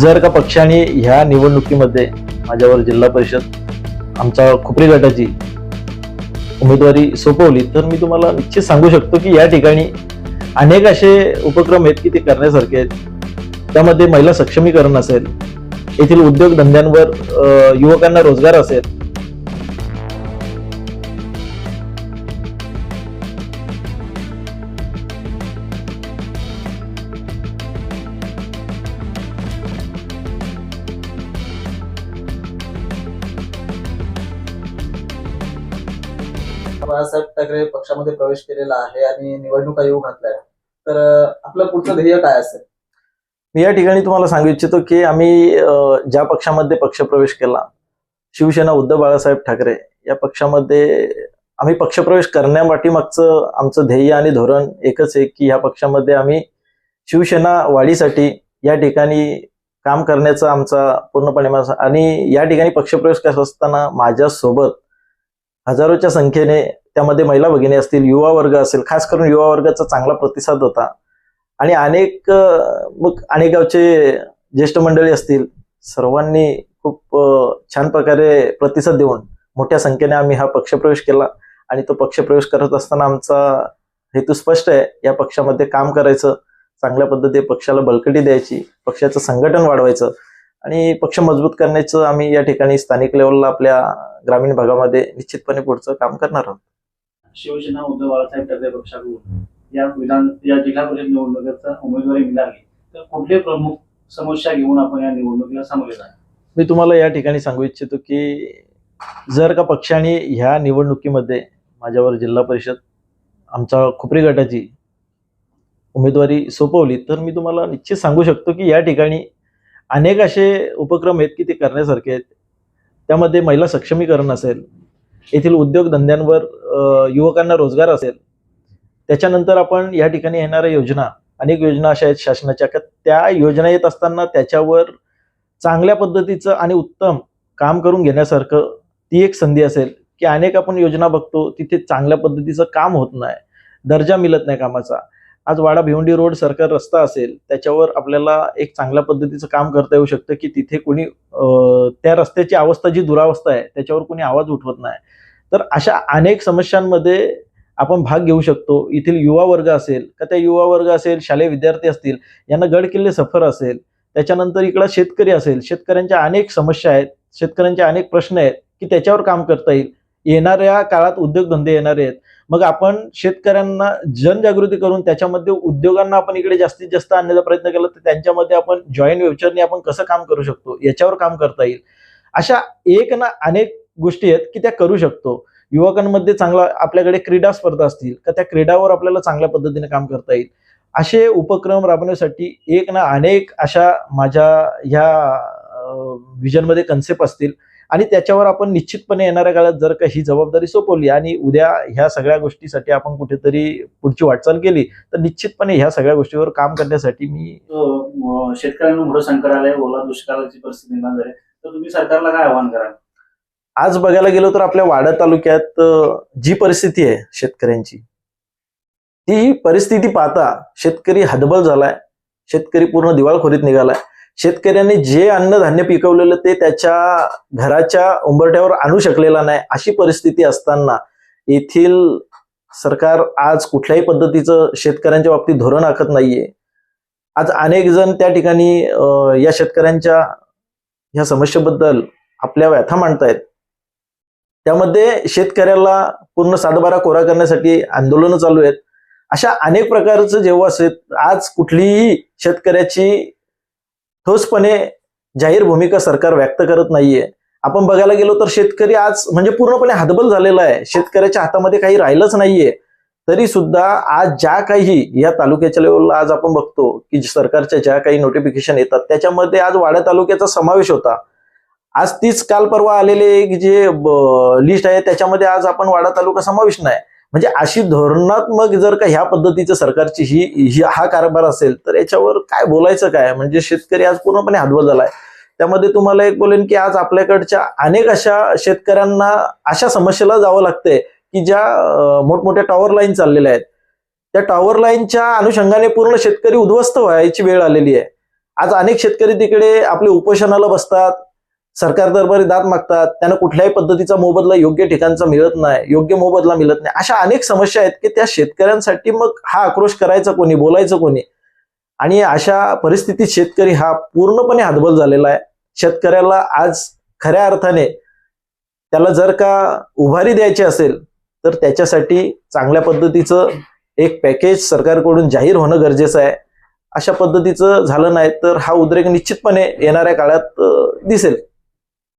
जर का पक्षाने ह्या निवडणुकीमध्ये माझ्यावर जिल्हा परिषद आमच्या खुपरी गटाची उमेदवारी सोपवली तर मी तुम्हाला निश्चित सांगू शकतो की या ठिकाणी अनेक असे उपक्रम आहेत की ते करण्यासारखे आहेत. त्यामध्ये महिला सक्षमीकरण असेल येथील उद्योगधंद्यांवर युवकांना रोजगार असेल बाळासाहेब ठाकरे पक्षामध्ये प्रवेश केलेला आहे आणि निवडणुका येऊ घातल्या तर आपलं पुढचं ध्येय काय असेल? मी या ठिकाणी तुम्हाला सांगू इच्छितो की आम्ही ज्या पक्षामध्ये पक्षप्रवेश केला शिवसेना उद्धव बाळासाहेब ठाकरे या पक्षामध्ये आम्ही पक्षप्रवेश करण्यापाठीमागचं आमचं ध्येय आणि धोरण एकच आहे की ह्या पक्षामध्ये आम्ही शिवसेना वाढीसाठी या ठिकाणी काम करण्याचा आमचा पूर्णपणे माझा आणि या ठिकाणी पक्षप्रवेश करत असताना माझ्यासोबत हजारोच्या संख्येने त्यामध्ये महिला भगिनी असतील युवा वर्ग असेल खास करून युवा वर्गाचा चांगला प्रतिसाद होता. आणि अनेक मग अनेक गावचे ज्येष्ठ मंडळी असतील सर्वांनी खूप छान प्रकारे प्रतिसाद देऊन मोठ्या संख्येने आम्ही हा पक्षप्रवेश केला. आणि तो पक्षप्रवेश करत असताना आमचा हेतू स्पष्ट आहे या पक्षामध्ये काम करायचं चांगल्या पद्धतीने पक्षाला बळकटी द्यायची पक्षाचं संघटन वाढवायचं. आणि पक्ष मजबूत करण्याचं आम्ही या ठिकाणी स्थानिक लेवलला आपल्या ग्रामीण भागामध्ये निश्चितपणे पुढचं काम करणार आहोत. शिवसेना उद्धव बाळासाहेब ठाकरे पक्षाकडून या विधान या जिल्हा परिषद निवडणुकीचा उमेदवारी मिळाली. तर कुठले प्रमुख समस्या घेऊन आपण या निवडणुकीला सामोरे जाणार? मी तुम्हाला या ठिकाणी सांगू इच्छितो की जर का पक्षाने ह्या निवडणुकीमध्ये माझ्यावर जिल्हा परिषद आमच्या खुपरी गटाची उमेदवारी सोपवली तर मी तुम्हाला निश्चित सांगू शकतो की या ठिकाणी अनेक असे उपक्रम आहेत की ते करण्यासारखे आहेत. त्यामध्ये महिला सक्षमीकरण असेल येथील उद्योगधंद्यांवर युवकांना रोजगार असेल त्याच्यानंतर आपण या ठिकाणी येणाऱ्या योजना अनेक योजना अशा आहेत शासनाच्या. का त्या योजना येत असताना त्याच्यावर चांगल्या पद्धतीचं आणि उत्तम काम करून घेण्यासारखं ती एक संधी असेल की अनेक आपण योजना बघतो तिथे चांगल्या पद्धतीचं काम होत नाही दर्जा मिळत नाही कामाचा. आज वाडा भिवंडी रोड सरकार रस्ता असेल त्याच्यावर आपल्याला एक चांगल्या पद्धतीचं काम करता येऊ शकतं की तिथे कोणी त्या रस्त्याची अवस्था जी दुरावस्था आहे त्याच्यावर कोणी आवाज उठवत नाही. तर अशा अनेक समस्यांमध्ये आपण भाग घेऊ शकतो. येथील युवा वर्ग असेल का त्या युवा वर्ग असेल शालेय विद्यार्थी असतील यांना गड किल्ले सफर असेल त्याच्यानंतर इकडं शेतकरी असेल शेतकऱ्यांच्या अनेक समस्या आहेत शेतकऱ्यांचे अनेक प्रश्न आहेत की त्याच्यावर काम करता येईल. येणाऱ्या काळात उद्योगधंदे येणारे आहेत. मग आपण शेतकऱ्यांना जनजागृती करून त्याच्यामध्ये उद्योगांना आपण इकडे जास्तीत जास्त आणण्याचा प्रयत्न केला तर त्यांच्यामध्ये आपण जॉईंट व्हेंचरने आपण कसं काम करू शकतो याच्यावर काम करता येईल. अशा एक ना अनेक गोष्टी आहेत की त्या करू शकतो. युवकांमध्ये चांगला आपल्याकडे क्रीडा स्पर्धा असतील का त्या क्रीडावर आपल्याला चांगल्या पद्धतीने काम करता येईल. असे उपक्रम राबवण्यासाठी एक ना अनेक अशा माझ्या ह्या विजनमध्ये कन्सेप्ट असतील. आणि त्याच्यावर आपण निश्चितपणे येणाऱ्या काळात जर का ही जबाबदारी सोपवली आणि उद्या ह्या सगळ्या गोष्टीसाठी आपण कुठेतरी पुढची वाटचाल केली तर निश्चितपणे ह्या सगळ्या गोष्टीवर काम करण्यासाठी मी शेतकऱ्यांना मोठं संकट आलंय ओला दुष्काळाची परिस्थिती निर्माण झाली तर तुम्ही सरकारला काय आव्हान कराल? आज बघायला गेलो तर आपल्या वाडा तालुक्यात जी परिस्थिती आहे शेतकऱ्यांची ती परिस्थिती पाहता शेतकरी हतबल झालाय. शेतकरी पूर्ण दिवाळखोरीत निघालाय. शेतकऱ्यांनी जे अन्नधान्य पिकवलेलं ते त्याच्या घराच्या उंबरठ्यावर आणू शकलेला नाही अशी परिस्थिती असताना येथील सरकार आज कुठल्याही पद्धतीचं शेतकऱ्यांच्या बाबतीत धोरण आखत नाहीये. आज अनेक जण त्या ठिकाणी या शेतकऱ्यांच्या ह्या समस्येबद्दल आपल्या व्यथा मांडतायत. त्यामध्ये शेतकऱ्याला पूर्ण सातबारा कोरा करण्यासाठी आंदोलनं चालू आहेत. अशा अनेक प्रकारचं जेव्हा शेत आज कुठलीही शेतकऱ्याची ठोसपणे जाहीर भूमिका सरकार व्यक्त करत नाहीये. आपण बघायला गेलो तर शेतकरी आज म्हणजे पूर्णपणे हतबल झालेला आहे. शेतकऱ्याच्या हातामध्ये काही राहिलंच नाहीये. तरी सुद्धा आज ज्या काही या तालुक्याच्या लेवलला आज आपण बघतो की सरकारच्या ज्या काही नोटिफिकेशन येतात त्याच्यामध्ये आज वाड्या तालुक्याचा समावेश होता. आज तीच काल परवा आलेले एक जे लिस्ट आहे त्याच्यामध्ये आज आपण वाडा तालुका समावेश नाही. म्हणजे अशी धोरणात्मक जर का ह्या पद्धतीचं सरकारची ही ही हा कारभार असेल तर याच्यावर काय बोलायचं काय? म्हणजे शेतकरी आज पूर्णपणे हातबल झालाय. त्यामध्ये तुम्हाला एक बोलेन की आज आपल्याकडच्या अनेक अशा शेतकऱ्यांना अशा समस्येला जावं लागतंय की ज्या मोठमोठ्या टॉवर लाईन चाललेल्या आहेत. त्या टॉवर लाईनच्या अनुषंगाने पूर्ण शेतकरी उद्ध्वस्त व्हायची वेळ आलेली आहे. आज अनेक शेतकरी तिकडे आपले उपोषणाला बसतात. सरकार दरबारी दात मागतात त्यांना कुठल्याही पद्धतीचा मोबदला योग्य ठिकाणचा मिळत नाही योग्य मोबदला मिळत नाही. अशा अनेक समस्या आहेत की त्या शेतकऱ्यांसाठी मग हा आक्रोश करायचा कोणी बोलायचं कोणी? आणि अशा परिस्थितीत शेतकरी हा पूर्णपणे हातबल झालेला आहे. शेतकऱ्याला आज खऱ्या अर्थाने त्याला जर का उभारी द्यायची असेल तर त्याच्यासाठी चांगल्या पद्धतीचं एक पॅकेज सरकारकडून जाहीर होणं गरजेचं आहे. अशा पद्धतीचं झालं नाही तर हा उद्रेक निश्चितपणे येणाऱ्या काळात दिसेल.